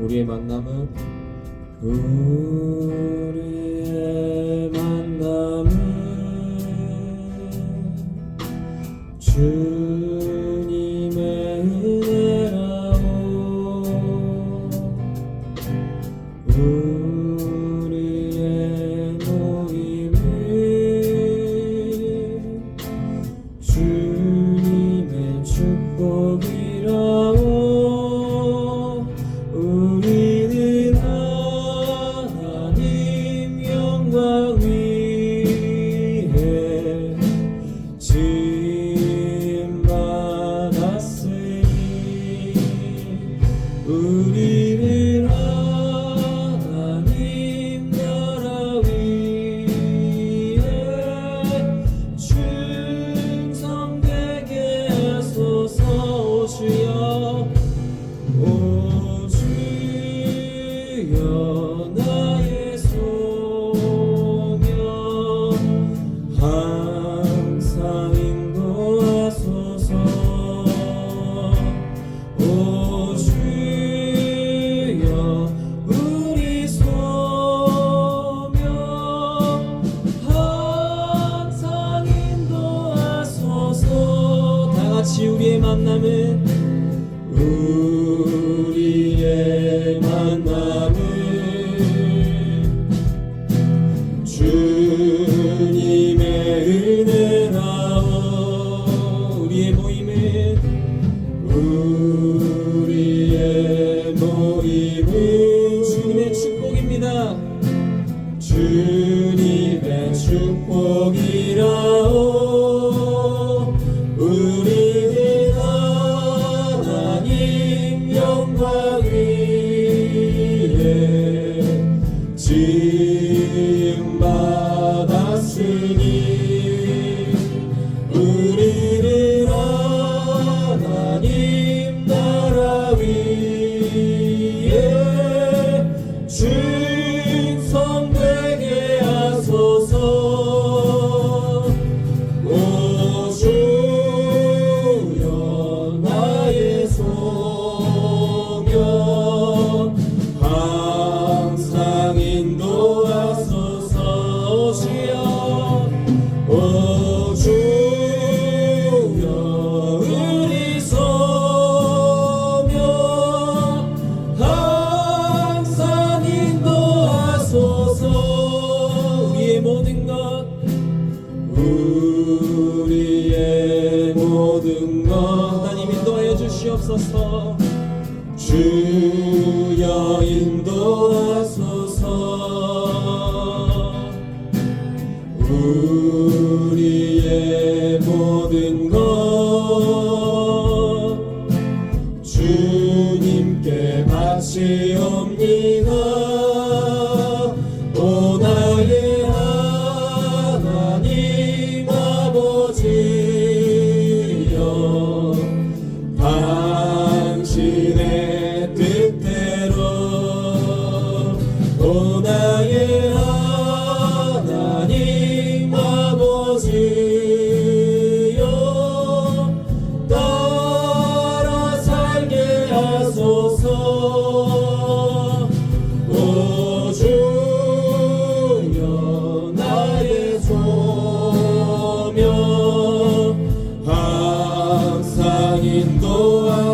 우리의 만남은 우리 우리 남은 우리의 만남은 주님의 은혜라 우리의 모임은 우리의 모임은 주님의 축복입니다. 주 우리의 모든 것 하나님 인도하여 주시옵소서. 주여 인 Oh, oh